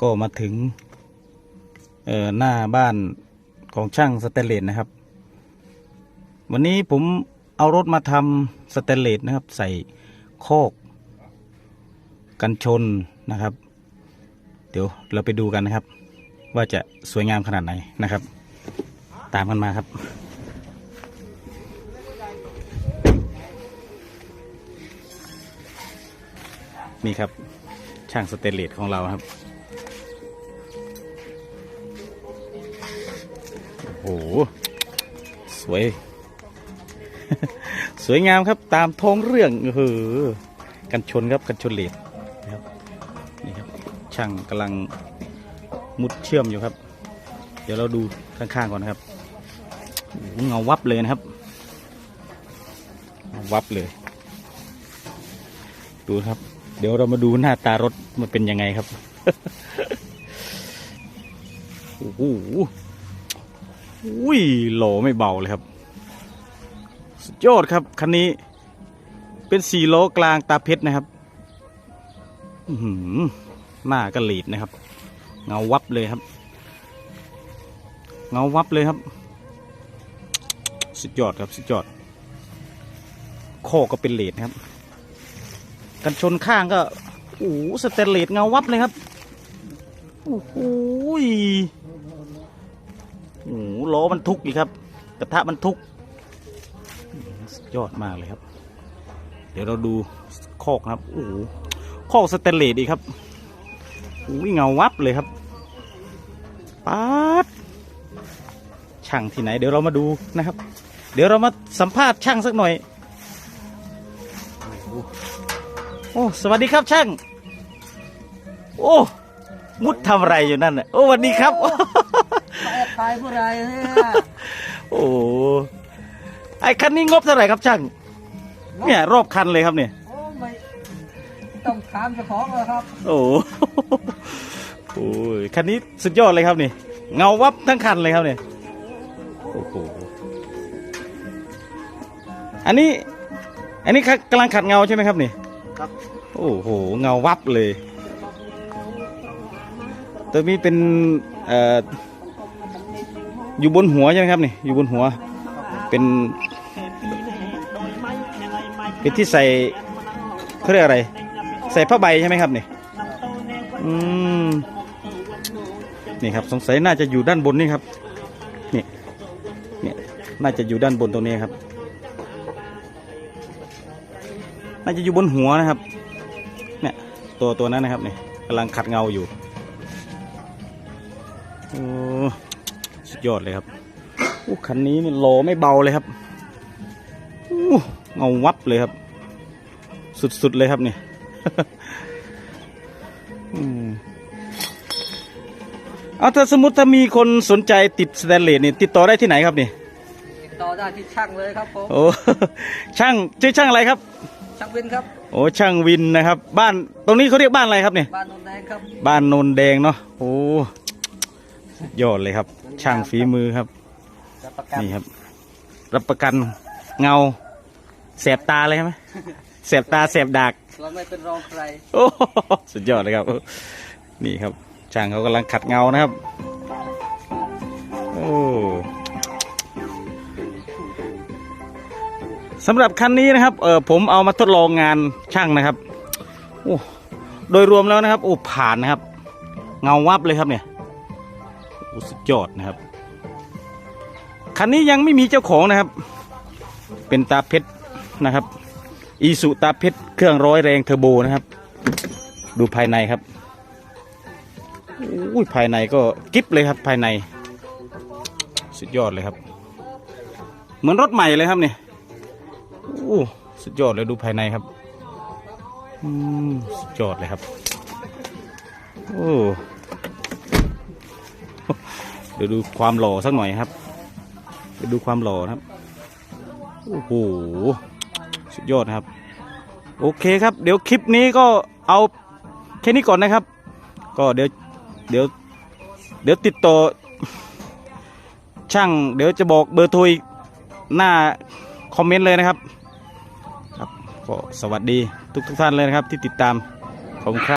ก็มาถึงหน้าบ้านของช่างสเตเลสนะครับ วันนี้ผมเอารถมาทำสเตเลสนะครับ ใส่โคก กันชนนะครับ เดี๋ยวเราไปดูกันนะครับ ว่าจะสวยงามขนาดไหนนะครับ ตามกันมาครับนี่ครับ ช่างสเตนเลสของเราครับ โอ้โห สวย สวยงามครับตามท้องเรื่องเออกันชนครับกันชนเหล็กนะครับนี่ครับ ช่างกำลังมุดเชื่อมอยู่ครับ เดี๋ยวเราดูข้างๆก่อนนะครับเงาวับเลยนะครับ วับเลย ดูครับ เดี๋ยวเรามาดูหน้าตารถมันเป็นยังไงครับ โอ้โหอุ้ยโหลไม่เบาเลยครับ สุดยอดครับคันนี้ เป็นสี่ล้อกลางตาเพชรนะครับหือหน้ากระหลีดนะครับ เงาวับเลยครับ เงาวับเลยครับ สุดยอดครับสุดยอดข้อก็เป็นเลดนะครับ กันชนข้างก็โอ้โหสเตนเลสเงาวับเลยครับโอ้โหยโอ้โหล้อมันทุกอีกครับ กระทะมันทุกยอดมากเลยครับ เดี๋ยวเราดูคอกนะครับโอ้โหคอกสเตนเลสอีกครับโอ้ยเงาวับเลยครับป๊าดช่างที่ไหน เดี๋ยวเรามาดูนะครับ เดี๋ยวเรามาสัมภาษณ์ช่างสักหน่อย โอ้สวัสดีครับช่าง โอ้มุดทำอะไรอยู่นั่นน่ะโอ้สวัสดีครับ แอบถ่ายผู้ไรเนี่ยโอ้ไอคันนี้งบเท่าไหร่ครับช่าง เนี่ย รอบคันเลยครับเนี่ย โอ้ไม่ต้องถามเจ้าของเลยครับโอ้โหโอ้ยคันนี้สุดยอดเลยครับนี่ เงาวับทั้งคันเลยครับเนี่ยโอ้โหอันนี้ อันนี้กำลังขัดเงาใช่ไหมครับนี่ ครับ โอ้โห เงาวับเลย ตัวนี้เป็นเอ่ออยู่บนหัวใช่ไหมครับนี่อยู่บนหัว เป็น เป็นที่ใส่เขาเรียกอะไร ใส่ผ้าใบใช่ไหมครับนี่อืมนี่ครับสงสัยน่าจะอยู่ด้านบนนี่ครับนี่เนี่ยน่าจะอยู่ด้านบนตรงนี้ครับ น่าจะอยู่บนหัวนะครับ เนี่ยตัวตัวนั้นนะครับเนี่ยกำลังขัดเงาอยู่โอ้สุดยอดเลยครับโอ้คันนี้นี่โลไม่เบาเลยครับโอ้เงาวับเลยครับ สุดๆเลยครับเนี่ยอืมเอาถ้าสมมติถ้ามีคนสนใจติดสแตนเลสนี่ติดต่อได้ที่ไหนครับนี่ติดต่อได้ที่ช่างเลยครับผมโอ้ช่างชื่อช่างอะไรครับ ช่างวินครับ โอ้ช่างวินนะครับ บ้านตรงนี้เขาเรียกบ้านอะไรครับเนี่ยบ้านนนแดงครับบ้านโนนแดงเนาะโอ้สุดยอดเลยครับ ช่างฝีมือครับรับประกันนี่ครับ รับประกันเงาแสบตาเลยใช่ไหมแสบตาแสบดากเราไม่เป็นรองใครโอ้สุดยอดเลยครับ นี่ครับช่างเขากำลังขัดเงานะครับ โอ้ สำหรับคันนี้นะครับเออผมเอามาทดลองงานช่างนะครับโอ้โดยรวมแล้วนะครับโอ้ผ่านนะครับ เงาวับเลยครับเนี่ยโอ้สุดยอดนะครับคันนี้ยังไม่มีเจ้าของนะครับ เป็นตาเพชรนะครับอีสุตาเพชรเครื่องร้อยแรงเทอร์โบนะครับ ดูภายในครับอุ้ยภายในก็กิฟเลยครับภายใน สุดยอดเลยครับ เหมือนรถใหม่เลยครับเนี่ย อ้สุดยอดเลยดูภายในครับอืมสุดยอดเลยครับ โอ้เดี๋ยวดูความหล่อสักหน่อยครับเดี๋ยวดูความหล่อนะครับโอ้โหสุดยอดนะครับ โอเคครับ เดี๋ยวคลิปนี้ก็เอาแค่นี้ก่อนนะครับ ก็เดี๋ยวเดี๋ยวเดี๋ยวติดต่อช่าง เดี๋ยวจะบอกเบอร์โทรอีกหน้าคอมเมนต์เลยนะครับ ก็สวัสดีทุกทุกท่านเลยนะครับที่ติดตามผมครับ